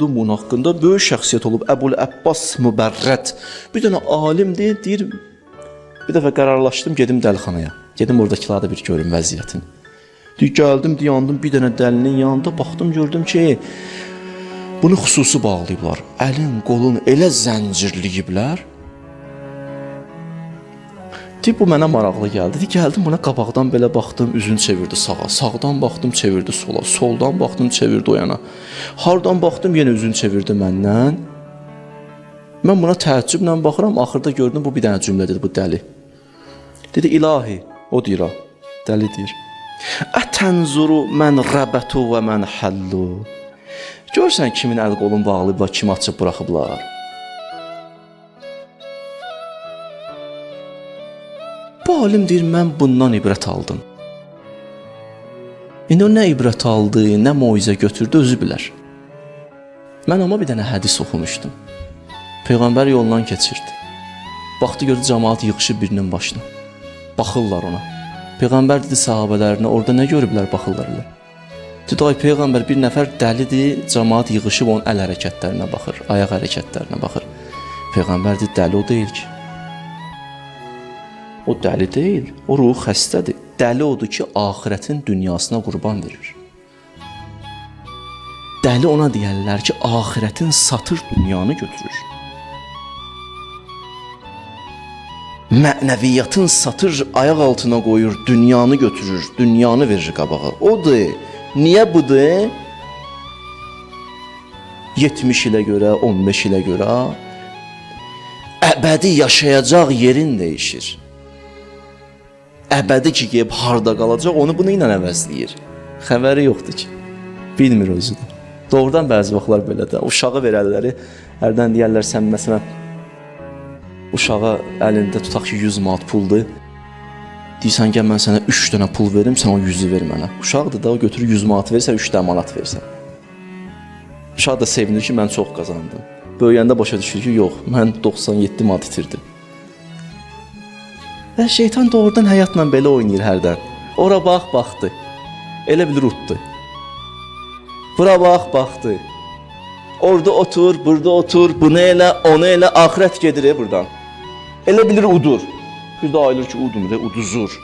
bunun haqqında böyük şəxsiyyət olub Əbul Əbbas Mübərrət. Bir dənə alimdir, deyir bir dəfə qərarlaşdım gedim dəlixanaya. Gedim oradakıları da bir görüm vəziyyətini. Deyir gəldim, dayandım bir dənə dəlinin yanında baxdım gördüm ki bunu xüsusi bağlayıblar. Əlin, qolun elə zəncirləyiblər. Deyir, bu mənə maraqlı gəldi. Deyir, gəldim buna qabaqdan belə baxdım, üzünü çevirdi sağa. Sağdan baxdım, çevirdi sola. Soldan baxdım, çevirdi o yana. Hardan baxdım, yenə üzünü çevirdi məndən. Mən buna təəccüblə baxıram, axırda gördüm bu bir dənə cümlə dedi bu dəli. Dedi ilahi, o deyir. Dəli deyir. Ətənzuru mən rəbətu və mən hallu. Görsən kimin əl qolun bağlayıblar, kimi açıb buraxıblar. Bu alim deyir, mən bundan ibrət aldım. İndi o nə ibrət aldı, nə moizə götürdü özü bilər. Mən amma bir dənə hədis oxumuşdum. Peyğəmbər yolundan keçirdi. Baxdı gördü cəmaət yığışıb birinin başına. Baxırlar ona. Peyğəmbər dedi sahabələrinə, orada nə görüblər baxırlar elə. Dedi ay peyğəmbər bir nəfər dəlidir, cəmaət yığışıb onun əl hərəkətlərinə baxır, ayaq hərəkətlərinə baxır. Peyğəmbər dedi dəli o deyil ki. O dəli deyil, o ruh xəstədir. Dəli odur ki, axirətin dünyasına qurban verir. Dəli ona deyərlər ki, axirətin satır dünyanı götürür. Mənəviyyatın satır ayaq altına qoyur, dünyanı götürür, dünyanı verir qabağa. Odur. Niyə budur? 70 ilə görə, 15 ilə görə əbədi yaşayacaq yerin dəyişir. Əbədi ki, gəlib harda qalacaq, onu bunu ilə əvəzləyir. Xəbəri yoxdur ki. Bilmir özü də. Doğrudan bəzi vaxtlar belə də. Uşağı verərləri, hərdən deyərlər sən məsələn uşağa əlində tutaq ki 100 manat puldur. Deyirsən gəl mən sənə 3 dənə pul verim, sən o 100-ü ver mənə. Uşaqdır da o götürür 100 manat versə 3 dənə manat versən. Uşaq da sevinir ki, mən çox qazandım. Böyüyəndə başa düşür ki, yox, mən 97 manat itirdim. Və şeytan doğrudan həyatla belə oynayır hərdən. Ora bax, baxdı. Elə bilir utdu. Bura bax, baxdı. Orada otur, burada otur, bunu elə, onu elə, axirət gedir e, buradan. Elə bilir udur. Bir də ayılır ki, udmur, e, uduzur.